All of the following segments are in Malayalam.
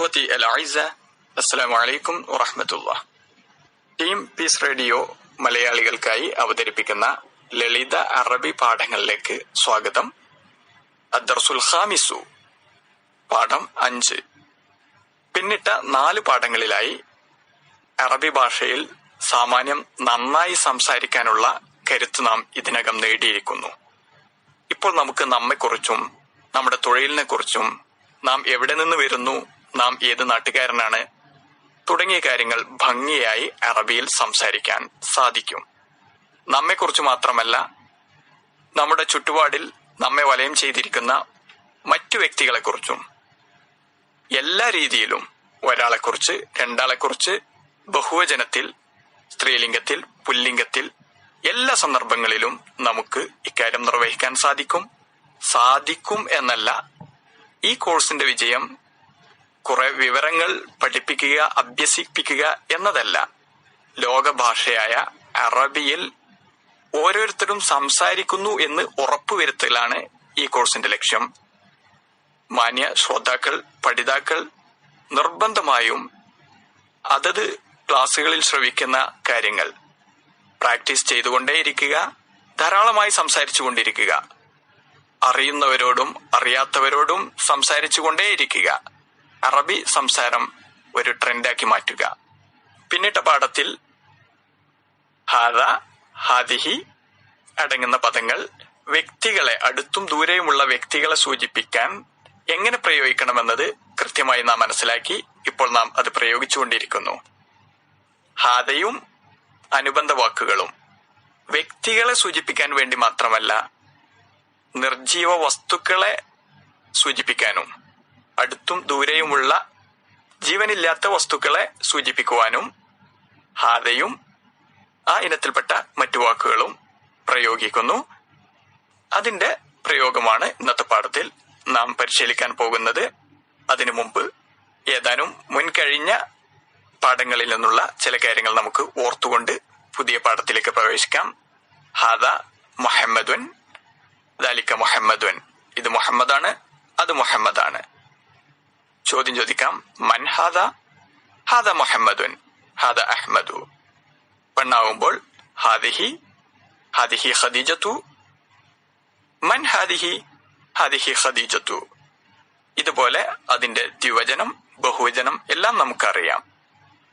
ഇഖ്വത്തി അൽ ഐസ അസ്സലാമു അലൈക്കും വറഹ്മത്തുള്ളാ. ടീം പീസ് റേഡിയോ മലയാളികൾക്കായി അവതരിപ്പിക്കുന്ന ലളിത അറബി പാഠങ്ങളിലേക്ക് സ്വാഗതം. അദ്ദർസുൽ ഖാമിസു പാഠം അഞ്ച്. പിന്നിട്ട നാല് പാഠങ്ങളിലായി അറബി ഭാഷയിൽ സാമാന്യം നന്നായി സംസാരിക്കാനുള്ള കരുത്ത് നാം ഇതിനകം നേടിയിരിക്കുന്നു. ഇപ്പോൾ നമുക്ക് നമ്മെക്കുറിച്ചും നമ്മുടെ തൊഴിലിനെ കുറിച്ചും നാം എവിടെ നിന്ന് വരുന്നു നാം ഏത് നാട്ടുകാരനാണ്? തുടങ്ങിയ കാര്യങ്ങൾ ഭംഗിയായി അറബിയിൽ സംസാരിക്കാൻ സാധിക്കും. നമ്മെക്കുറിച്ച് മാത്രമല്ല നമ്മുടെ ചുറ്റുപാടിൽ നമ്മെ വലയം ചെയ്തിരിക്കുന്ന മറ്റു വ്യക്തികളെക്കുറിച്ചും എല്ലാ രീതിയിലും ഒരാളെക്കുറിച്ച് രണ്ടാളെക്കുറിച്ച് ബഹുവചനത്തിൽ സ്ത്രീലിംഗത്തിൽ പുല്ലിംഗത്തിൽ എല്ലാ സന്ദർഭങ്ങളിലും നമുക്ക് ഇക്കാര്യം നിർവഹിക്കാൻ സാധിക്കും. സാധിക്കും എന്നല്ല ഈ കോഴ്സിന്റെ വിജയം കുറെ വിവരങ്ങൾ പഠിപ്പിക്കുക അഭ്യസിപ്പിക്കുക എന്നതല്ല. ലോകഭാഷയായ അറബിയിൽ ഓരോരുത്തരും സംസാരിക്കുന്നു എന്ന് ഉറപ്പുവരുത്തലാണ് ഈ കോഴ്സിന്റെ ലക്ഷ്യം. മാന്യ ശ്രോതാക്കൾ പഠിതാക്കൾ നിർബന്ധമായും അതത് ക്ലാസ്സുകളിൽ ശ്രവിക്കുന്ന കാര്യങ്ങൾ. പ്രാക്ടീസ് ചെയ്തുകൊണ്ടേയിരിക്കുക ധാരാളമായി സംസാരിച്ചു കൊണ്ടിരിക്കുക അറിയുന്നവരോടും അറിയാത്തവരോടും സംസാരിച്ചു കൊണ്ടേയിരിക്കുക അറബി സംസാരം ഒരു ട്രെൻഡാക്കി മാറ്റുക. പിന്നിട്ട പാഠത്തിൽ ഹാദ ഹാദിഹി അടങ്ങുന്ന പദങ്ങൾ വ്യക്തികളെ അടുത്തും ദൂരെയുമുള്ള വ്യക്തികളെ സൂചിപ്പിക്കാൻ എങ്ങനെ പ്രയോഗിക്കണമെന്നത് കൃത്യമായി നാം മനസ്സിലാക്കി ഇപ്പോൾ നാം അത് പ്രയോഗിച്ചുകൊണ്ടിരിക്കുന്നു. ഹാദയും അനുബന്ധ വാക്കുകളും വ്യക്തികളെ സൂചിപ്പിക്കാൻ വേണ്ടി മാത്രമല്ല നിർജീവ വസ്തുക്കളെ സൂചിപ്പിക്കാനും അടുത്തും ദൂരെയുമുള്ള ജീവനില്ലാത്ത വസ്തുക്കളെ സൂചിപ്പിക്കുവാനും ഹാദയും ആ ഇനത്തിൽപ്പെട്ട മറ്റു വാക്കുകളും പ്രയോഗിക്കുന്നു. അതിന്റെ പ്രയോഗമാണ് ഇന്നത്തെ പാഠത്തിൽ നാം പരിശീലിക്കാൻ പോകുന്നത്. അതിനു മുമ്പ് ഏതാനും മുൻകഴിഞ്ഞ പാഠങ്ങളിൽ നിന്നുള്ള ചില കാര്യങ്ങൾ നമുക്ക് ഓർത്തുകൊണ്ട് പുതിയ പാഠത്തിലേക്ക് പ്രവേശിക്കാം. ഹാദ മുഹമ്മദുൻ ദാലിക്ക മുഹമ്മദുൻ. ഇത് മുഹമ്മദാണ് അത് മുഹമ്മദാണ്. ചോദ്യം ചോദിക്കാം. മൻ ഹാദ? ഹാദ മുഹമ്മദുൻ. ഹാദ അഹ്മദു. പെണ്ണാവുമ്പോൾ ഹാദിഹി ഹാദിഹി ഖദീജത്തു. മൻ ഹാദിഹി? ഹാദിഹി ഖദീജത്തു. ഇതുപോലെ അതിന്റെ ദ്വിവചനം ബഹുവചനം എല്ലാം നമുക്കറിയാം.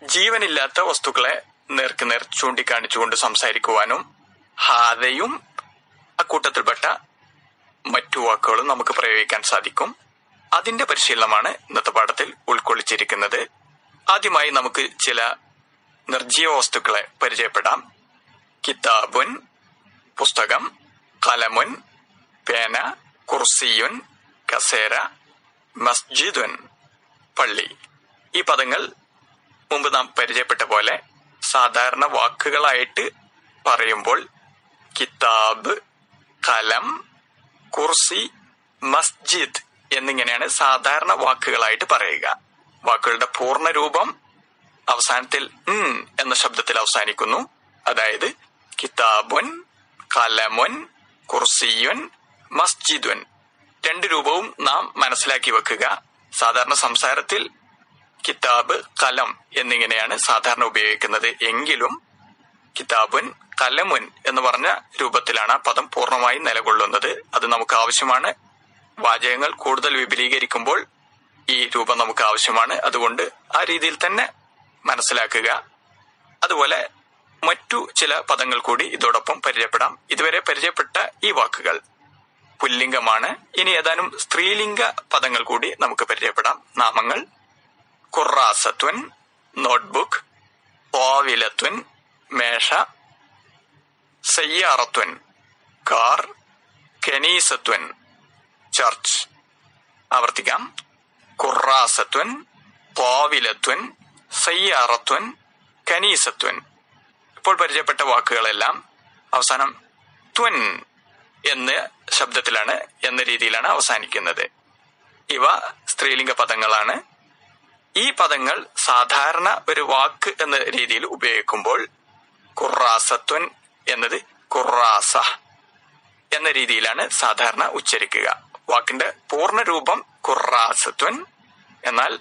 ജീവനില്ലാത്ത വസ്തുക്കളെ നേർക്ക് നേർ ചൂണ്ടിക്കാണിച്ചുകൊണ്ട് സംസാരിക്കുവാനും ഹാദയും അക്കൂട്ടത്തിൽപ്പെട്ട മറ്റു വാക്കുകളും നമുക്ക് പ്രയോഗിക്കാൻ സാധിക്കും. അതിന്റെ പരിശീലനമാണ് ഇന്നത്തെ പാഠത്തിൽ ഉൾക്കൊള്ളിച്ചിരിക്കുന്നത്. ആദ്യമായി നമുക്ക് ചില നിർജീവ വസ്തുക്കളെ പരിചയപ്പെടാം. കിതാബുൻ പുസ്തകം കലമുൻ പേന കുർസിയുൻ കസേര മസ്ജിദുൻ പള്ളി. ഈ പദങ്ങൾ മുമ്പ് നാം പരിചയപ്പെട്ട പോലെ സാധാരണ വാക്കുകളായിട്ട് പറയുമ്പോൾ കിതാബ് കലം കുർസി മസ്ജിദ് എന്നിങ്ങനെയാണ് സാധാരണ വാക്കുകളായിട്ട് പറയുക. വാക്കുകളുടെ പൂർണ രൂപം അവസാനത്തിൽ എന്ന ശബ്ദത്തിൽ അവസാനിക്കുന്നു. അതായത് കിതാബുൻ കലമുൻ കുർസിയുൻ മസ്ജിദുൻ. രണ്ട് രൂപവും നാം മനസ്സിലാക്കി വെക്കുക. സാധാരണ സംസാരത്തിൽ കിതാബ് കലം എന്നിങ്ങനെയാണ് സാധാരണ ഉപയോഗിക്കുന്നത്. എങ്കിലും കിതാബുൻ കലമുൻ എന്ന് പറഞ്ഞ രൂപത്തിലാണ് ആ പദം പൂർണമായി നിലകൊള്ളുന്നത്. അത് നമുക്ക് ആവശ്യമാണ്. വാചകങ്ങൾ കൂടുതൽ വിപുലീകരിക്കുമ്പോൾ ഈ രൂപം നമുക്ക് ആവശ്യമാണ്. അതുകൊണ്ട് ആ രീതിയിൽ തന്നെ മനസ്സിലാക്കുക. അതുപോലെ മറ്റു ചില പദങ്ങൾ കൂടി ഇതോടൊപ്പം പരിചയപ്പെടാം. ഇതുവരെ പരിചയപ്പെട്ട ഈ വാക്കുകൾ പുല്ലിംഗമാണ്. ഇനി ഏതാനും സ്ത്രീലിംഗ പദങ്ങൾ കൂടി നമുക്ക് പരിചയപ്പെടാം. നാമങ്ങൾ കുറാസത്വൻ നോട്ട്ബുക്ക് ഓവിലത്വൻ മേഷ സയ്യാറത്വൻ കാർ കെനീസത്വൻ. ചർച്ച് ആവർത്തിക്കാം. ഖുറാസത്വൻ പോവിലത്വൻ സയ്യാറത്വൻ കനീസത്വൻ ഇപ്പോൾ പരിചയപ്പെട്ട വാക്കുകളെല്ലാം അവസാനം ത്വൻ എന്ന ശബ്ദത്തിലാണ് എന്ന രീതിയിലാണ് അവസാനിക്കുന്നത്. ഇവ സ്ത്രീലിംഗ പദങ്ങളാണ്. ഈ പദങ്ങൾ സാധാരണ ഒരു വാക്ക് എന്ന രീതിയിൽ ഉപയോഗിക്കുമ്പോൾ ഖുറാസത്വൻ എന്നത് ഖുറാസ എന്ന രീതിയിലാണ് സാധാരണ ഉച്ചരിക്കുക. വാക്കിന്റെ പൂർണ രൂപം ഖുറാസത്വൻ എന്നാൽ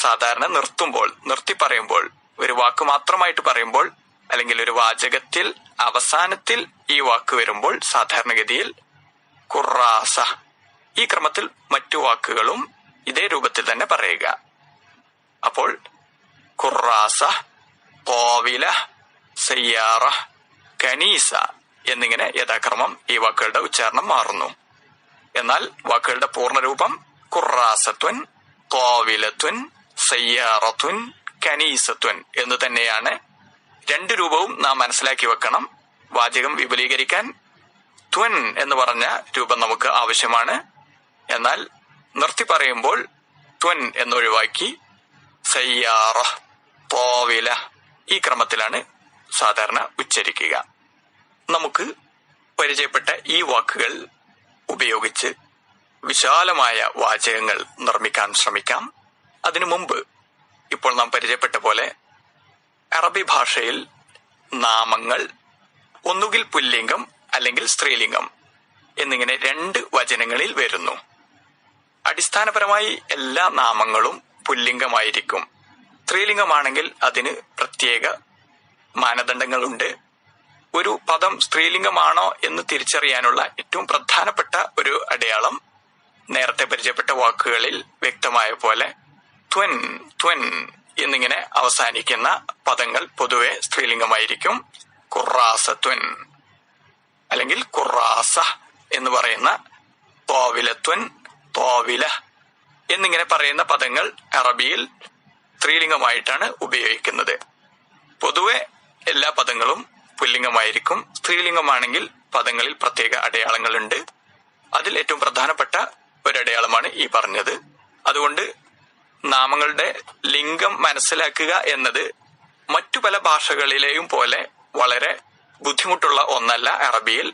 സാധാരണ നിർത്തുമ്പോൾ നിർത്തി പറയുമ്പോൾ ഒരു വാക്ക് മാത്രമായിട്ട് പറയുമ്പോൾ അല്ലെങ്കിൽ ഒരു വാചകത്തിൽ അവസാനത്തിൽ ഈ വാക്ക് വരുമ്പോൾ സാധാരണഗതിയിൽ കുറാസ ഈ ക്രമത്തിൽ മറ്റു വാക്കുകളും ഇതേ രൂപത്തിൽ തന്നെ പറയുക. അപ്പോൾ കുറാസ കോവില സയ്യാറ കനീസ എന്നിങ്ങനെ യഥാക്രമം ഈ വാക്കുകളുടെ ഉച്ചാരണം മാറുന്നു. എന്നാൽ വാക്കുകളുടെ പൂർണരൂപം ഖുറാസത്വൻ കോവിലത്വൻ സയ്യാറത്വൻ കനീസത്വൻ എന്ന് തന്നെയാണ്. രണ്ട് രൂപവും നാം മനസ്സിലാക്കി വെക്കണം. വാചകം വിപുലീകരിക്കാൻ ത്വൻ എന്ന് പറഞ്ഞ രൂപം നമുക്ക് ആവശ്യമാണ്. എന്നാൽ നിർത്തി പറയുമ്പോൾ ത്വൻ എന്നൊഴിവാക്കി സയ്യാറ പോവില ഈ ക്രമത്തിലാണ് സാധാരണ ഉച്ചരിക്കുക. നമുക്ക് പരിചയപ്പെട്ട ഈ വാക്കുകൾ ഉപയോഗിച്ച് വിശാലമായ വാചകങ്ങൾ നിർമ്മിക്കാൻ ശ്രമിക്കാം. അതിനു മുമ്പ് ഇപ്പോൾ നാം പരിചയപ്പെട്ട പോലെ അറബി ഭാഷയിൽ നാമങ്ങൾ ഒന്നുകിൽ പുല്ലിംഗം അല്ലെങ്കിൽ സ്ത്രീലിംഗം എന്നിങ്ങനെ രണ്ട് വചനങ്ങളിൽ വരുന്നു. അടിസ്ഥാനപരമായി എല്ലാ നാമങ്ങളും പുല്ലിംഗമായിരിക്കും. സ്ത്രീലിംഗമാണെങ്കിൽ അതിന് പ്രത്യേക മാനദണ്ഡങ്ങളുണ്ട്. ഒരു പദം സ്ത്രീലിംഗമാണോ എന്ന് തിരിച്ചറിയാനുള്ള ഏറ്റവും പ്രധാനപ്പെട്ട ഒരു അടയാളം നേരത്തെ പരിചയപ്പെട്ട വാക്കുകളിൽ വ്യക്തമായ പോലെ ത്വൻ ത്വൻ എന്നിങ്ങനെ അവസാനിക്കുന്ന പദങ്ങൾ പൊതുവെ സ്ത്രീലിംഗമായിരിക്കും. കുറാസ ത്വൻ അല്ലെങ്കിൽ കുറാസ എന്ന് പറയുന്ന തോവിലത്വൻ തോവില എന്നിങ്ങനെ പറയുന്ന പദങ്ങൾ അറബിയിൽ സ്ത്രീലിംഗമായിട്ടാണ് ഉപയോഗിക്കുന്നത്. പൊതുവെ എല്ലാ പദങ്ങളും പുല്ലിംഗമായിരിക്കും. സ്ത്രീലിംഗമാണെങ്കിൽ പദങ്ങളിൽ പ്രത്യേക അടയാളങ്ങളുണ്ട്. അതിൽ ഏറ്റവും പ്രധാനപ്പെട്ട ഒരടയാളമാണ് ഈ പറഞ്ഞത്. അതുകൊണ്ട് നാമങ്ങളുടെ ലിംഗം മനസ്സിലാക്കുക എന്നത് മറ്റു പല ഭാഷകളിലെയും പോലെ വളരെ ബുദ്ധിമുട്ടുള്ള ഒന്നല്ല അറബിയിൽ.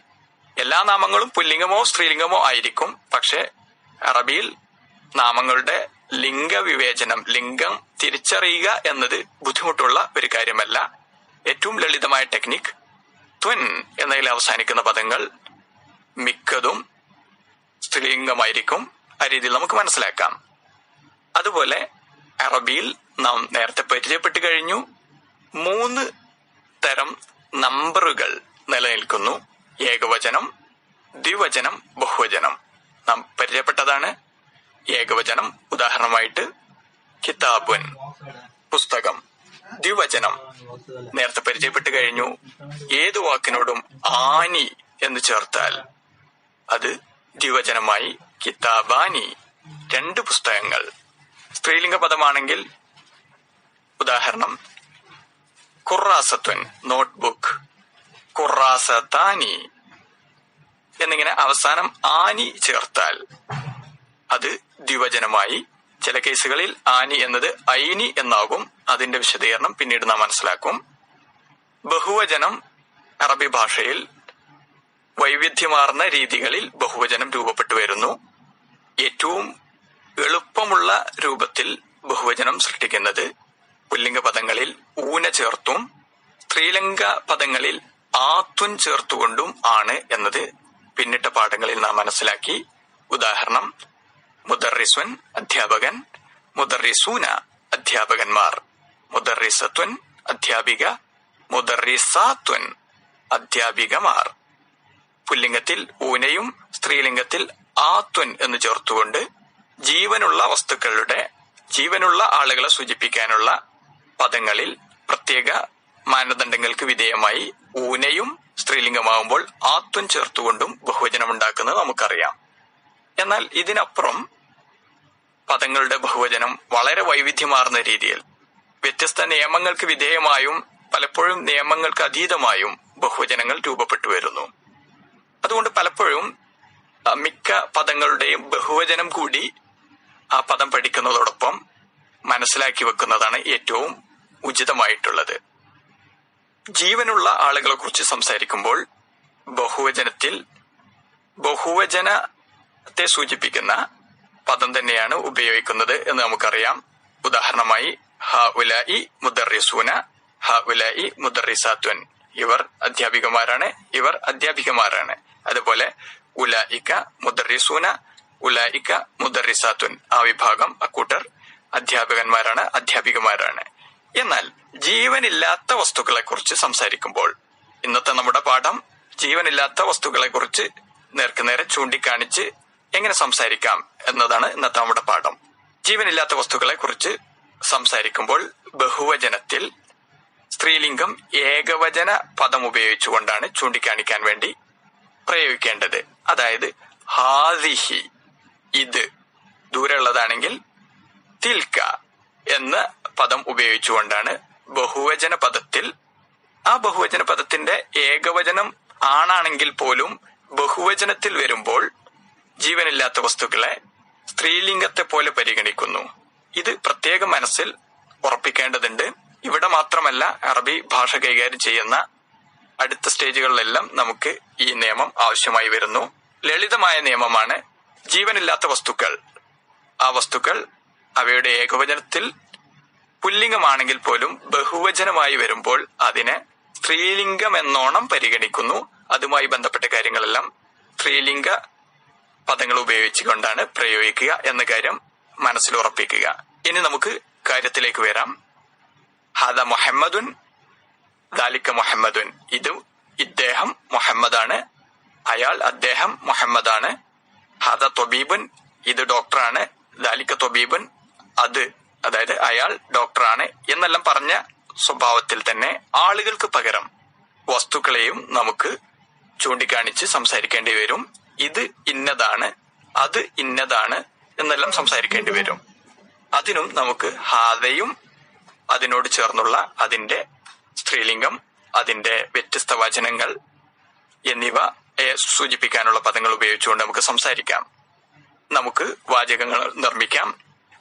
എല്ലാ നാമങ്ങളും പുല്ലിംഗമോ സ്ത്രീലിംഗമോ ആയിരിക്കും. പക്ഷെ അറബിയിൽ നാമങ്ങളുടെ ലിംഗവിവേചനം ലിംഗം തിരിച്ചറിയുക എന്നത് ബുദ്ധിമുട്ടുള്ള ഒരു കാര്യമല്ല. ഏറ്റവും ലളിതമായ ടെക്നിക് ത്വൻ എന്നതിൽ അവസാനിക്കുന്ന പദങ്ങൾ മിക്കതും സ്ത്രീലിംഗമായിരിക്കും ആ രീതിയിൽ നമുക്ക് മനസ്സിലാക്കാം. അതുപോലെ അറബിയിൽ നാം നേരത്തെ പരിചയപ്പെട്ട് കഴിഞ്ഞു. മൂന്ന് തരം നമ്പറുകൾ നിലനിൽക്കുന്നു. ഏകവചനം ദ്വിവചനം ബഹുവചനം. നാം പരിചയപ്പെട്ടതാണ്. ഏകവചനം ഉദാഹരണമായിട്ട് കിതാബുൻ പുസ്തകം. ദ്വിവചനം. നേരത്തെ പരിചയപ്പെട്ട് കഴിഞ്ഞു. ഏതു വാക്കിനോടും ആനി എന്ന് ചേർത്താൽ അത് ദ്വിവചനമായി കിതാബാനി. രണ്ട് പുസ്തകങ്ങൾ. സ്ത്രീലിംഗ പദമാണെങ്കിൽ ഉദാഹരണം കുറാസത്വൻ നോട്ട്ബുക്ക് കുറാസതാനി എന്നിങ്ങനെ അവസാനം ആനി ചേർത്താൽ അത് ദ്വിവചനമായി ചില കേസുകളിൽ ആനി എന്നത് ഐനി എന്നാകും. അതിന്റെ വിശദീകരണം പിന്നീട് നാം മനസ്സിലാക്കും. ബഹുവചനം അറബി ഭാഷയിൽ വൈവിധ്യമാർന്ന രീതികളിൽ ബഹുവചനം രൂപപ്പെട്ടു വരുന്നു. ഏറ്റവും എളുപ്പമുള്ള രൂപത്തിൽ ബഹുവചനം സൃഷ്ടിക്കുന്നത് പുല്ലിംഗ പദങ്ങളിൽ ഊന ചേർത്തും സ്ത്രീലിംഗ പദങ്ങളിൽ ആത്തുൻ ചേർത്തുകൊണ്ടും ആണ് എന്നത് പിന്നിട്ട പാഠങ്ങളിൽ നാം മനസ്സിലാക്കി. ഉദാഹരണം മുദറിസ്വൻ അധ്യാപകൻ മുദറിസൂന അധ്യാപകന്മാർ മുദറിസത്വൻ അധ്യാപിക മുദറിസാത്വൻ അധ്യാപികമാർ പുല്ലിംഗത്തിൽ ഊനയും സ്ത്രീലിംഗത്തിൽ ആത്വൻ എന്ന് ചേർത്തുകൊണ്ട് ജീവനുള്ള വസ്തുക്കളുടെ ജീവനുള്ള ആളുകളെ സൂചിപ്പിക്കാനുള്ള പദങ്ങളിൽ പ്രത്യേക മാനദണ്ഡങ്ങൾക്ക് വിധേയമായി ഊനയും സ്ത്രീലിംഗമാവുമ്പോൾ ആത്വൻ ചേർത്തുകൊണ്ടും ബഹുവചനം ഉണ്ടാക്കുന്നത് നമുക്കറിയാം. എന്നാൽ ഇതിനപ്പുറം പദങ്ങളുടെ ബഹുവചനം വളരെ വൈവിധ്യമാർന്ന രീതിയിൽ. വ്യത്യസ്ത നിയമങ്ങൾക്ക് വിധേയമായും പലപ്പോഴും നിയമങ്ങൾക്ക് അതീതമായും ബഹുവചനങ്ങൾ രൂപപ്പെട്ടു വരുന്നു. അതുകൊണ്ട് പലപ്പോഴും മിക്ക പദങ്ങളുടെയും ബഹുവചനം കൂടി ആ പദം പഠിക്കുന്നതോടൊപ്പം മനസ്സിലാക്കി വെക്കുന്നതാണ് ഏറ്റവും ഉചിതമായിട്ടുള്ളത്. ജീവനുള്ള ആളുകളെ കുറിച്ച് സംസാരിക്കുമ്പോൾ ബഹുവചനത്തിൽ ബഹുവചനത്തെ സൂചിപ്പിക്കുന്ന പദം തന്നെയാണ് ഉപയോഗിക്കുന്നത് എന്ന് നമുക്കറിയാം. ഉദാഹരണമായി ഹ ഉലായി മുദറിസൂന ഹ ഉലായി മുദറിസാത്വൻ ഇവർ അധ്യാപികമാരാണ് ഇവർ അധ്യാപികമാരാണ്. അതുപോലെ ഉലായിക്ക മുദറിസൂന ഉലായിക്ക മുദറിസാത്വൻ ആ വിഭാഗം അക്കൂട്ടർ അധ്യാപകന്മാരാണ് അധ്യാപികമാരാണ്. എന്നാൽ ജീവനില്ലാത്ത വസ്തുക്കളെ കുറിച്ച് സംസാരിക്കുമ്പോൾ ഇന്നത്തെ നമ്മുടെ പാഠം ജീവനില്ലാത്ത വസ്തുക്കളെ കുറിച്ച് നേർക്കുനേരെ ചൂണ്ടിക്കാണിച്ച് എങ്ങനെ സംസാരിക്കാം എന്നതാണ് ഇന്നത്തെ നമ്മുടെ പാഠം. ജീവനില്ലാത്ത വസ്തുക്കളെ കുറിച്ച് സംസാരിക്കുമ്പോൾ ബഹുവചനത്തിൽ സ്ത്രീലിംഗം ഏകവചന പദം ഉപയോഗിച്ചുകൊണ്ടാണ് ചൂണ്ടിക്കാണിക്കാൻ വേണ്ടി പ്രയോഗിക്കേണ്ടത്. അതായത് ഹാദിഹി ഇത് ദൂരെയുള്ളതാണെങ്കിൽ തിൽക്ക എന്ന പദം ഉപയോഗിച്ചുകൊണ്ടാണ് ബഹുവചന പദത്തിൽ ആ ബഹുവചന പദത്തിന്റെ ഏകവചനം ആണാണെങ്കിൽ പോലും ബഹുവചനത്തിൽ വരുമ്പോൾ ജീവനില്ലാത്ത വസ്തുക്കളെ സ്ത്രീലിംഗത്തെ പോലെ പരിഗണിക്കുന്നു. ഇത് പ്രത്യേകം മനസ്സിൽ ഉറപ്പിക്കേണ്ടതുണ്ട്. ഇവിടെ മാത്രമല്ല അറബി ഭാഷ കൈകാര്യം ചെയ്യുന്ന അടുത്ത സ്റ്റേജുകളിലെല്ലാം നമുക്ക് ഈ നിയമം ആവശ്യമായി വരുന്നു. ലളിതമായ നിയമമാണ് ജീവനില്ലാത്ത വസ്തുക്കൾ. ആ വസ്തുക്കൾ അവയുടെ ഏകവചനത്തിൽ പുല്ലിംഗമാണെങ്കിൽ പോലും ബഹുവചനമായി വരുമ്പോൾ അതിനെ സ്ത്രീലിംഗം എന്നോണം പരിഗണിക്കുന്നു. അതുമായി ബന്ധപ്പെട്ട കാര്യങ്ങളെല്ലാം സ്ത്രീലിംഗ പദങ്ങൾ ഉപയോഗിച്ചുകൊണ്ടാണ് പ്രയോഗിക്കുക എന്ന കാര്യം മനസ്സിൽ ഉറപ്പിക്കുക. ഇനി നമുക്ക് കാര്യത്തിലേക്ക് വരാം. ഹദ മുഹമ്മദുൻ ദാലിക്ക മുഹമ്മദുൻ. ഇത് ഇദ്ദേഹം മുഹമ്മദാണ്. അയാൾ അദ്ദേഹം മുഹമ്മദാണ്. ഹദ തൊബീബുൻ ഇത് ഡോക്ടറാണ്. ദാലിക്ക തൊബീബുൻ അത് അതായത് അയാൾ ഡോക്ടറാണ് എന്നെല്ലാം പറഞ്ഞ സ്വഭാവത്തിൽ തന്നെ ആളുകൾക്ക് പകരം വസ്തുക്കളെയും നമുക്ക് ചൂണ്ടിക്കാണിച്ച് സംസാരിക്കേണ്ടി വരും. ഇത് ഇന്നതാണ് അത് ഇന്നതാണ് എന്നെല്ലാം സംസാരിക്കേണ്ടി വരും. അതിനും നമുക്ക് ഹാതയും അതിനോട് ചേർന്നുള്ള അതിന്റെ സ്ത്രീലിംഗം അതിന്റെ വ്യത്യസ്ത വചനങ്ങൾ എന്നിവ സൂചിപ്പിക്കാനുള്ള പദങ്ങൾ ഉപയോഗിച്ചുകൊണ്ട് നമുക്ക് സംസാരിക്കാം. നമുക്ക് വാചകങ്ങൾ നിർമ്മിക്കാം.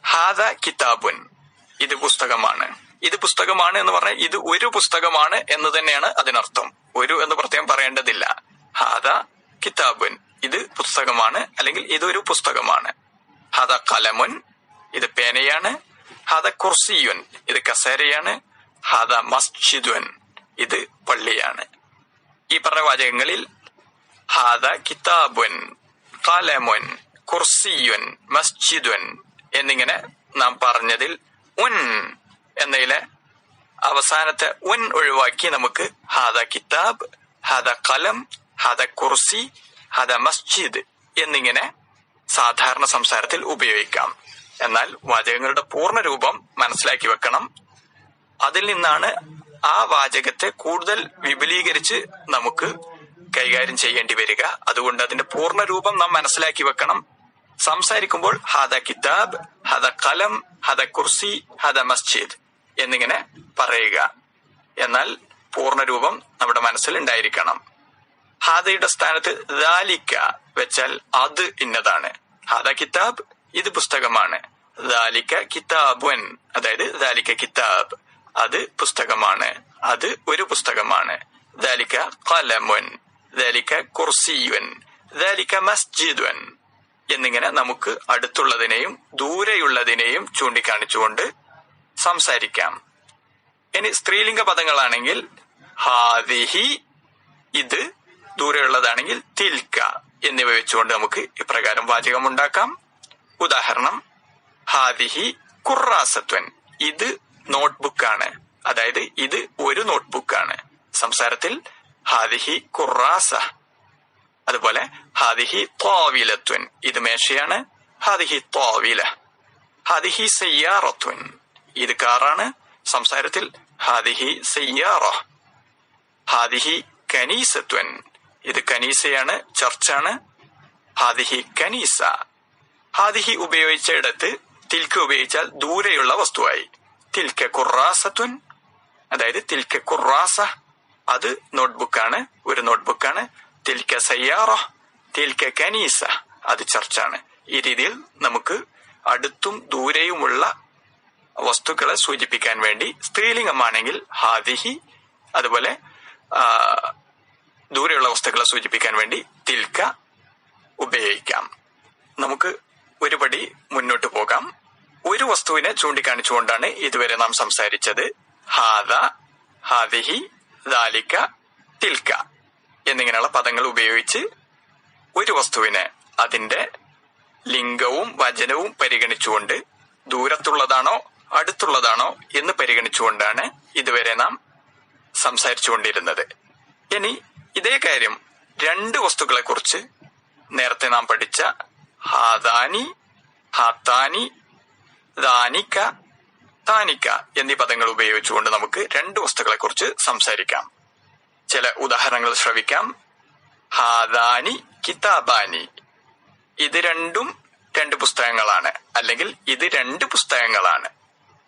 ഹാദ കിതാബുൻ. ഇത് പുസ്തകമാണ്. ഇത് പുസ്തകമാണ് എന്ന് പറഞ്ഞാൽ ഇത് ഒരു പുസ്തകമാണ് എന്ന് തന്നെയാണ് അതിനർത്ഥം. ഒരു എന്ന് പ്രത്യേകം പറയേണ്ടതില്ല. ഹാദ കിതാബുൻ. ഇത് പുസ്തകമാണ് അല്ലെങ്കിൽ ഇതൊരു പുസ്തകമാണ്. ഹത കലമുൻ ഇത് പേനയാണ്. ഹത കുർസിയുൻ ഇത് കസേരയാണ്. ഹത മസ്ജിദുൻ ഇത് പള്ളിയാണ്. ഈ പറഞ്ഞ വാചകങ്ങളിൽ ഹാദ കിതാബുൻ കലമുൻ കുർസിയുൻ മസ്ജിദുൻ എന്നിങ്ങനെ നാം പറഞ്ഞതിൽ ഉൻ എന്നതിലെ അവസാനത്തെ ഉൻ ഒഴിവാക്കി നമുക്ക് ഹാദ കിതാബ് ഹാദ കലം ഹാദ കുർസി ഹദ മസ്ജിദ് എന്നിങ്ങനെ സാധാരണ സംസാരത്തിൽ ഉപയോഗിക്കാം. എന്നാൽ വാചകങ്ങളുടെ പൂർണ രൂപം മനസ്സിലാക്കി വെക്കണം. അതിൽ നിന്നാണ് ആ വാചകത്തെ കൂടുതൽ വിപുലീകരിച്ച് നമുക്ക് കൈകാര്യം ചെയ്യേണ്ടി വരിക. അതുകൊണ്ട് അതിന്റെ പൂർണ രൂപം നാം മനസ്സിലാക്കി വെക്കണം. സംസാരിക്കുമ്പോൾ ഹദ കിതാബ് ഹദ കലം ഹദ കുർസി ഹദ മസ്ജിദ് എന്നിങ്ങനെ പറയുക. എന്നാൽ പൂർണ രൂപം നമ്മുടെ മനസ്സിൽ ഉണ്ടായിരിക്കണം. ഹാദയുടെ സ്ഥാനത്ത് ദാലിക്ക വെച്ചാൽ അത് ഇന്നതാണ്. ഹാദ കിതാബ് ഇത് പുസ്തകമാണ്. ദാലിക്ക കിതാബുൻ അതായത് ദാലിക്ക കിതാബ് അത് പുസ്തകമാണ്. അത് ഒരു പുസ്തകമാണ്. ദാലിക്ക കലമുൻ ദാലിക്ക കുർസിയുൻ ദാലിക്ക മസ്ജിദുൻ എന്നിങ്ങനെ നമുക്ക് അടുത്തുള്ളതിനെയും ദൂരെയുള്ളതിനെയും ചൂണ്ടിക്കാണിച്ചുകൊണ്ട് സംസാരിക്കാം. ഇനി സ്ത്രീലിംഗ പദങ്ങളാണെങ്കിൽ ഹാദിഹി ഇത് ദൂരെയുള്ളതാണെങ്കിൽ തിൽക്ക എന്നിവ വെച്ചുകൊണ്ട് നമുക്ക് ഇപ്രകാരം വാചകം ഉണ്ടാക്കാം ഉദാഹരണം ഹാദിഹി കുറാസത്വൻ ഇത് നോട്ട്ബുക്കാണ്. അതായത് ഇത് ഒരു നോട്ട്ബുക്കാണ്. സംസാരത്തിൽ ഹാദിഹി കുറാസ അതുപോലെ ഹാദിഹി തോവിലത്വൻ ഇത് മേശയാണ്. ഹാദിഹി തോവില ഹാദിഹി സയ്യാറത്വൻ. ഇത് കാറാണ്. സംസാരത്തിൽ ഹാദിഹി സയ്യാറ. ഹാദിഹി കനീസത്വൻ. ഇത് കനീസയാണ് ചർച്ചാണ്. ഹാദിഹി കനീസ. ഹാദിഹി ഉപയോഗിച്ച ഇടത്ത് തിൽക്ക് ഉപയോഗിച്ചാൽ ദൂരെയുള്ള വസ്തുവായി. തിൽക്ക കുറാസത്വൻ അതായത് തിൽക്ക കുറാസ അത് നോട്ട്ബുക്കാണ് ഒരു നോട്ട്ബുക്കാണ്. തിൽക്ക സയ്യാറ തിൽക്ക കനീസ. അത് ചർച്ചാണ്. ഈ രീതിയിൽ നമുക്ക് അടുത്തും ദൂരെയുമുള്ള വസ്തുക്കളെ സൂചിപ്പിക്കാൻ വേണ്ടി സ്ത്രീലിംഗമാണെങ്കിൽ ഹാദിഹി അതുപോലെ ദൂരെയുള്ള വസ്തുക്കളെ സൂചിപ്പിക്കാൻ വേണ്ടി തിൽക്ക ഉപയോഗിക്കാം. നമുക്ക് ഒരുപടി മുന്നോട്ട് പോകാം. ഒരു വസ്തുവിനെ ചൂണ്ടിക്കാണിച്ചുകൊണ്ടാണ് ഇതുവരെ നാം സംസാരിച്ചത്. ഹാദ ഹാദിഹി ദാലിക്ക തിൽക്ക എന്നിങ്ങനെയുള്ള പദങ്ങൾ ഉപയോഗിച്ച് ഒരു വസ്തുവിനെ അതിന്റെ ലിംഗവും വചനവും പരിഗണിച്ചുകൊണ്ട് ദൂരത്തുള്ളതാണോ അടുത്തുള്ളതാണോ എന്ന് പരിഗണിച്ചുകൊണ്ടാണ് ഇതുവരെ നാം സംസാരിച്ചുകൊണ്ടിരുന്നത്. ഇനി ഇതേ കാര്യം രണ്ട് വസ്തുക്കളെ കുറിച്ച് നേരത്തെ നാം പഠിച്ച ഹാദാനി ഹാത്താനി ദാനിക്ക താനിക്ക എന്നീ പദങ്ങൾ ഉപയോഗിച്ചുകൊണ്ട് നമുക്ക് രണ്ട് വസ്തുക്കളെ കുറിച്ച് സംസാരിക്കാം. ചില ഉദാഹരണങ്ങൾ ശ്രവിക്കാം. ഹാദാനി കിതാബാനി. ഇത് രണ്ടും രണ്ട് പുസ്തകങ്ങളാണ്. അല്ലെങ്കിൽ ഇത് രണ്ട് പുസ്തകങ്ങളാണ്.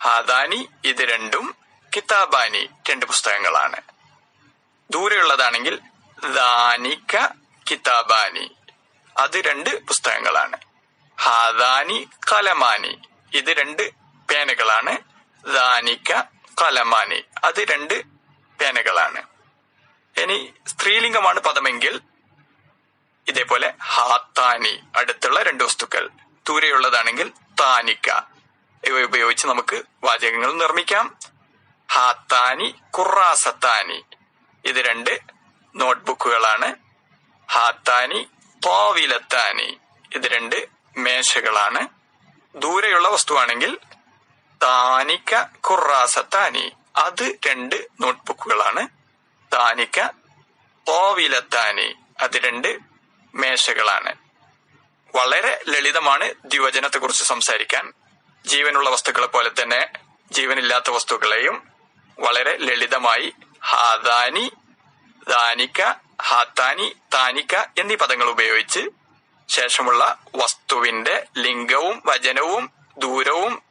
ഹാദാനി ഇത് രണ്ടും കിതാബാനി രണ്ട് പുസ്തകങ്ങളാണ്. ദൂരെയുള്ളതാണെങ്കിൽ ദാനിക്ക കിതാബാനി. അത് രണ്ട് പുസ്തകങ്ങളാണ്. ഹാദാനി കലമാനി. ഇത് രണ്ട് പേനകളാണ്. ദാനിക കലമാനി. അത് രണ്ട് പേനകളാണ്. ഇനി സ്ത്രീലിംഗമാണ് പദമെങ്കിൽ ഇതേപോലെ ഹാത്താനി അടുത്തുള്ള രണ്ട് വസ്തുക്കൾ. ദൂരെയുള്ളതാണെങ്കിൽ താനിക്ക. ഇവ ഉപയോഗിച്ച് നമുക്ക് വാചകങ്ങൾ നിർമ്മിക്കാം. ഹാത്താനി കുറാസത്താനി ഇത് രണ്ട് നോട്ട്ബുക്കുകളാണ്. ഹാത്താനി തോവിലത്താനി ഇത് രണ്ട് മേശകളാണ്. ദൂരെയുള്ള വസ്തുവാണെങ്കിൽ താനിക്ക കുറാസത്താനി അത് രണ്ട് നോട്ട്ബുക്കുകളാണ്. താനിക്ക തോവിലത്താനി അത് രണ്ട് മേശകളാണ്. വളരെ ലളിതമാണ് ദ്വിവചനത്തെ കുറിച്ച് സംസാരിക്കാൻ. ജീവനുള്ള വസ്തുക്കളെ പോലെ തന്നെ ജീവനില്ലാത്ത വസ്തുക്കളെയും വളരെ ലളിതമായി ഹാദാനി ദാനിക്ക ഹാത്താനി താനിക്ക എന്നീ പദങ്ങൾ ഉപയോഗിച്ച് ശേഷമുള്ള വസ്തുവിന്റെ ലിംഗവും വചനവും ദൂരവും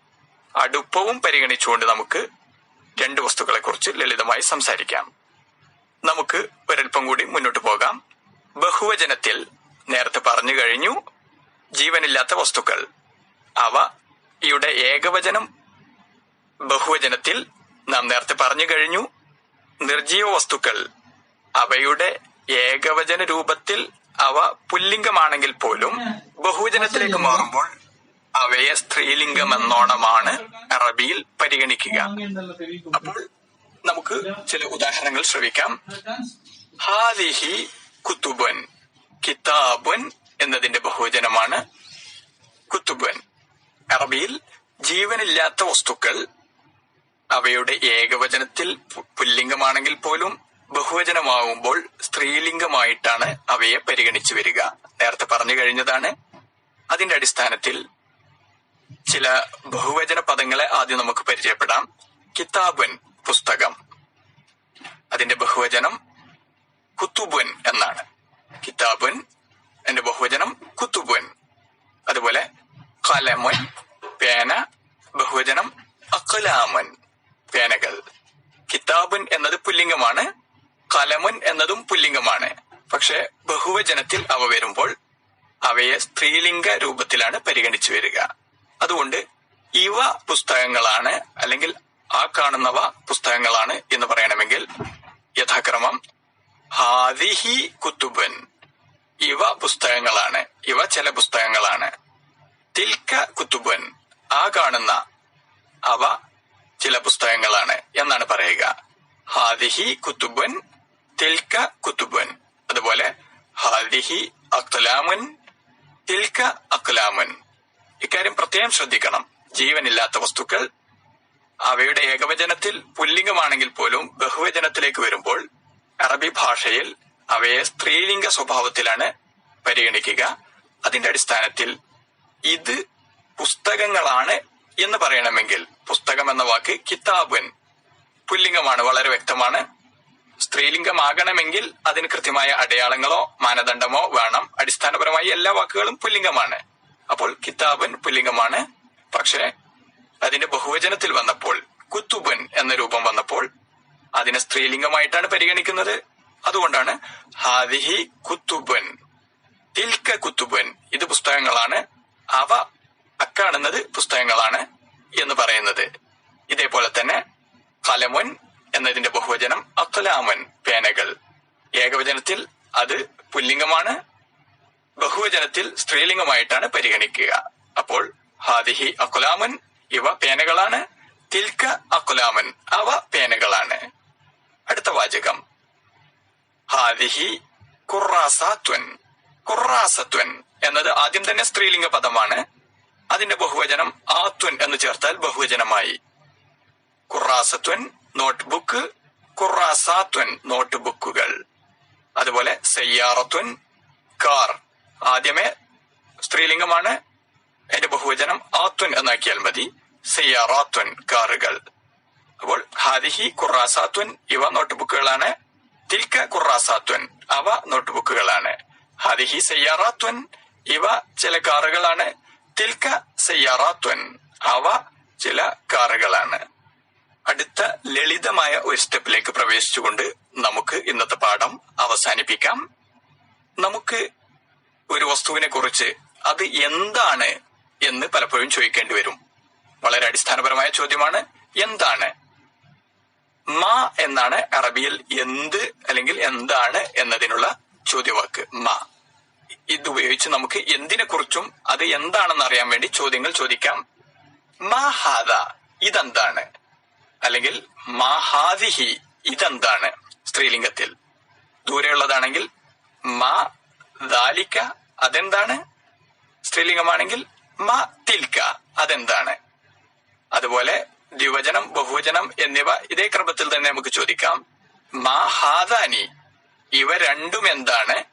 അടുപ്പവും പരിഗണിച്ചുകൊണ്ട് നമുക്ക് രണ്ട് വസ്തുക്കളെ കുറിച്ച് ലളിതമായി സംസാരിക്കാം. നമുക്ക് ഒരൽപ്പം കൂടി മുന്നോട്ട് പോകാം. ബഹുവചനത്തിൽ നേരത്തെ പറഞ്ഞു കഴിഞ്ഞു ജീവനില്ലാത്ത വസ്തുക്കൾ. അവ ഇവിടെ ഏകവചനം ബഹുവചനത്തിൽ നാം നേരത്തെ പറഞ്ഞു കഴിഞ്ഞു. നിർജീവ വസ്തുക്കൾ അവയുടെ ഏകവചന രൂപത്തിൽ അവ പുല്ലിംഗമാണെങ്കിൽ പോലും ബഹുവചനത്തിലേക്ക് മാറുമ്പോൾ അവയെ സ്ത്രീലിംഗം എന്നോണമാണ് അറബിയിൽ പരിഗണിക്കുക. അപ്പോൾ നമുക്ക് ചില ഉദാഹരണങ്ങൾ ശ്രവിക്കാം. ഹാദിഹി കുത്തുബൻ കിതാബൻ എന്നതിന്റെ ബഹുവചനമാണ് കുത്തുബൻ. അറബിയിൽ ജീവനില്ലാത്ത വസ്തുക്കൾ അവയുടെ ഏകവചനത്തിൽ പുല്ലിംഗമാണെങ്കിൽ പോലും ബഹുവചനമാവുമ്പോൾ സ്ത്രീലിംഗമായിട്ടാണ് അവയെ പരിഗണിച്ചു വരിക. നേരത്തെ പറഞ്ഞു കഴിഞ്ഞതാണ് അതിന്റെ അടിസ്ഥാനത്തിൽ ചില ബഹുവചന പദങ്ങളെ ആദ്യം നമുക്ക് പരിചയപ്പെടാം. കിതാബൻ പുസ്തകം. അതിന്റെ ബഹുവചനം കുത്തുബൻ എന്നാണ്. കിതാബൻ എന്റെ ബഹുവചനം കുത്തുബൻ. അതുപോലെ കലമൻ പേന ബഹുവചനം അക്കലാമൻ പേനകൾ. കിതാബൻ എന്നത് പുല്ലിംഗമാണ് കലമൻ എന്നതും പുല്ലിംഗമാണ്. പക്ഷെ ബഹുവചനത്തിൽ അവ വരുമ്പോൾ അവയെ സ്ത്രീലിംഗ രൂപത്തിലാണ് പരിഗണിച്ചു വരിക. അതുകൊണ്ട് ഇവ പുസ്തകങ്ങളാണ് അല്ലെങ്കിൽ ആ കാണുന്നവ പുസ്തകങ്ങളാണ് എന്ന് പറയണമെങ്കിൽ യഥാക്രമം ഹാദിഹി കുത്തുബൻ ഇവ പുസ്തകങ്ങളാണ്. ഇവ ചില പുസ്തകങ്ങളാണ്. തിൽക്ക കുത്തുബൻ ആ കാണുന്ന അവ ചില പുസ്തകങ്ങളാണ് എന്നാണ് പറയുക. ഹാദിഹി കുത്തുബൻ തിൽക്ക കുത്തുബൻ. അതുപോലെ ഹാദിഹി അക്ലാമുൻ തിൽക്ക അക്ലാമുൻ ഇക്കാര്യം പ്രത്യേകം ശ്രദ്ധിക്കണം. ജീവനില്ലാത്ത വസ്തുക്കൾ അവയുടെ ഏകവചനത്തിൽ പുല്ലിംഗമാണെങ്കിൽ പോലും ബഹുവചനത്തിലേക്ക് വരുമ്പോൾ അറബി ഭാഷയിൽ അവയെ സ്ത്രീലിംഗ സ്വഭാവത്തിലാണ് പരിഗണിക്കുക. അതിന്റെ അടിസ്ഥാനത്തിൽ ഇത് പുസ്തകങ്ങളാണ് എന്ന് പറയണമെങ്കിൽ പുസ്തകം എന്ന വാക്ക് കിതാബൻ. പുല്ലിംഗമാണ് വളരെ വ്യക്തമാണ്. സ്ത്രീലിംഗമാകണമെങ്കിൽ അതിന് കൃത്യമായ അടയാളങ്ങളോ മാനദണ്ഡമോ വേണം. അടിസ്ഥാനപരമായി എല്ലാ വാക്കുകളും പുല്ലിംഗമാണ്. അപ്പോൾ കിതാബൻ പുല്ലിംഗമാണ്. പക്ഷേ അതിന്റെ ബഹുവചനത്തിൽ വന്നപ്പോൾ കുത്തുബൻ എന്ന രൂപം വന്നപ്പോൾ അതിനെ സ്ത്രീലിംഗമായിട്ടാണ് പരിഗണിക്കുന്നത്. അതുകൊണ്ടാണ് ഹാദിഹി കുത്തുബൻ തിൽക്ക കുത്തുബൻ. ഇത് പുസ്തകങ്ങളാണ്. അവ അക്കാണുന്നത് പുസ്തകങ്ങളാണ് എന്ന് പറയുന്നത്. ഇതേപോലെ തന്നെ കലമുൻ എന്നതിന്റെ ബഹുവചനം അക്കലാമൻ പേനകൾ. ഏകവചനത്തിൽ അത് പുല്ലിംഗമാണ് ബഹുവചനത്തിൽ സ്ത്രീലിംഗമായിട്ടാണ് പരിഗണിക്കുക. അപ്പോൾ ഹാദിഹി അക്കുലാമൻ ഇവ പേനകളാണ് തിൽക്ക അക്കുലാമൻ അവ പേനകളാണ്. അടുത്ത വാചകം. ഹാദിഹി കുറാസത്വൻ കുറാസത്വൻ എന്നത് ആദ്യം തന്നെ സ്ത്രീലിംഗ പദമാണ്. അതിന്റെ ബഹുവചനം ആത്വൻ എന്ന് ചേർത്താൽ ബഹുവചനമായി. ഖുറാസത്വൻ നോട്ട്ബുക്ക് ഖുറാസാത്വൻ നോട്ട്ബുക്കുകൾ. അതുപോലെ സയ്യാറത്വൻ കാർ. ആദ്യമേ സ്ത്രീലിംഗമാണ് അതിന്റെ ബഹുവചനം ആത്വൻ എന്നാക്കിയാൽ മതി സയ്യാറാത്വൻ കാറുകൾ. അപ്പോൾ ഹാദിഹി ഖുറാസാത്വൻ ഇവ നോട്ട്ബുക്കുകളാണ് തിൽക്ക ഖുറാസാത്വൻ അവ നോട്ട്ബുക്കുകളാണ്. ഹാദിഹി സയ്യാറാത്വൻ ഇവ ചില കാറുകളാണ് തിൽക്ക സയ്യാറാത്വൻ അവ ചില കാറുകളാണ്. അടുത്ത ലളിതമായ ഒരു സ്റ്റെപ്പിലേക്ക് പ്രവേശിച്ചുകൊണ്ട് നമുക്ക് ഇന്നത്തെ പാഠം അവസാനിപ്പിക്കാം. നമുക്ക് ഒരു വസ്തുവിനെ കുറിച്ച് അത് എന്താണ് എന്ന് പലപ്പോഴും ചോദിക്കേണ്ടി വരും. വളരെ അടിസ്ഥാനപരമായ ചോദ്യമാണ് എന്താണ്? മാ എന്നാണ് അറബിയിൽ എന്ത് അല്ലെങ്കിൽ എന്താണ് എന്നതിനുള്ള ചോദ്യവാക്ക്. മാ. ഇതുപയോഗിച്ച് നമുക്ക് എന്തിനെ കുറിച്ചും അത് എന്താണെന്ന് അറിയാൻ വേണ്ടി ചോദ്യങ്ങൾ ചോദിക്കാം. മാ ഹാദ ഇതെന്താണ്? അല്ലെങ്കിൽ മാഹാദിഹി ഇതെന്താണ് സ്ത്രീലിംഗത്തിൽ? ദൂരെയുള്ളതാണെങ്കിൽ മാ ദാലിക്ക അതെന്താണ്? സ്ത്രീലിംഗമാണെങ്കിൽ മാ തിൽക്ക അതെന്താണ്? അതുപോലെ ദ്വിവചനം ബഹുവചനം എന്നിവ ഇതേ ക്രമത്തിൽ തന്നെ നമുക്ക് ചോദിക്കാം. മാ ഹാദാനി ഇവ രണ്ടും എന്താണ്?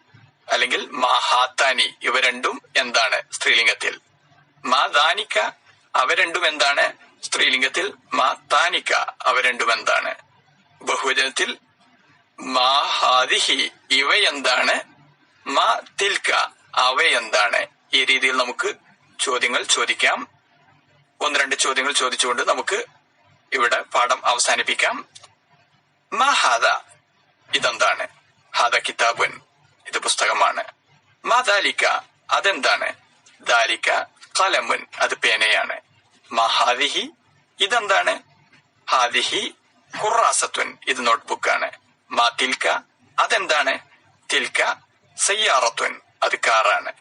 അല്ലെങ്കിൽ മാ ഹാത്താനി ഇവ രണ്ടും എന്താണ് സ്ത്രീലിംഗത്തിൽ? മാ ദാനിക്ക അവ രണ്ടും എന്താണ്? സ്ത്രീലിംഗത്തിൽ മാ താനിക്ക അവ രണ്ടും എന്താണ്? ബഹുവചനത്തിൽ മാ ഹാദിഹി ഇവ എന്താണ്? മാ തിൽക്ക അവ എന്താണ്? ഈ രീതിയിൽ നമുക്ക് ചോദ്യങ്ങൾ ചോദിക്കാം. ഒന്ന് രണ്ട് ചോദ്യങ്ങൾ ചോദിച്ചുകൊണ്ട് നമുക്ക് ഇവിടെ പാഠം അവസാനിപ്പിക്കാം. മാ ഹാദ ഇതെന്താണ്? ഹാദ കിതാബുൻ ഇത് പുസ്തകമാണ്. മാ ദാലിക്ക അതെന്താണ്? ദാലിക്ക കലമുൻ അത് പേനയാണ്. മാ ഹാദിഹി ഇതെന്താണ്? ഹാദിഹി ഖുറാസത്വൻ ഇത് നോട്ട്ബുക്കാണ്. മാ തിൽക്ക. അതെന്താണ്? തിൽക്ക സയ്യാറത്വൻ അത് കാറാണ്.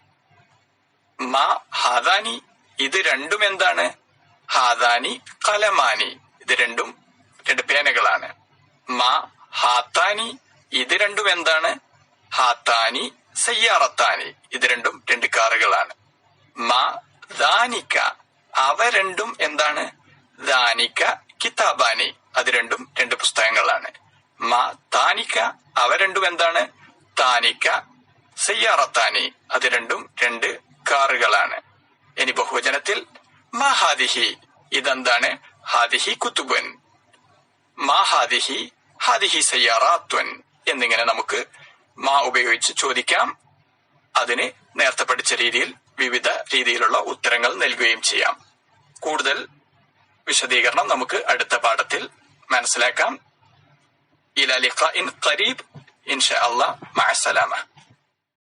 മാ ഹാദാനി. ഇത് രണ്ടും എന്താണ്? ഹാദാനി കലമാനി. ഇത് രണ്ടും രണ്ട് പേനകളാണ്. മാ ഹാത്താനി. ഇത് രണ്ടും എന്താണ്? ഹാത്താനി സയ്യാറത്താനി. ഇത് രണ്ടും രണ്ട് കാറുകളാണ്. മാ ദാനിക്ക. അവ രണ്ടും എന്താണ്? ദാനിക്ക കിതാബാനി. അത് രണ്ടും രണ്ട് പുസ്തകങ്ങളാണ് മാ താനിക്ക അവ രണ്ടും എന്താണ്? താനിക്ക സയ്യാറത്താനി. അത് രണ്ടും രണ്ട് കാറുകളാണ്. ഇനി ബഹുവചനത്തിൽ മാ ഹാദിഹി. ഇതെന്താണ്? ഹാദിഹി കുത്തുബൻ. മാ ഹാദിഹി ഹാദിഹി സയ്യാറാത്വൻ എന്നിങ്ങനെ നമുക്ക് മാ ഉപയോഗിച്ച് ചോദിക്കാം. അതിന് നേരത്തെ പഠിച്ച രീതിയിൽ വിവിധ രീതിയിലുള്ള ഉത്തരങ്ങൾ നൽകുകയും ചെയ്യാം. കൂടുതൽ വിശദീകരണം നമുക്ക് അടുത്ത പാഠത്തിൽ മനസ്സിലാക്കാം. ഇലാലിഖ ലിഖാഇൻ ഖരീബ് ഇൻഷാ അള്ളാ മഅസ്സലാമ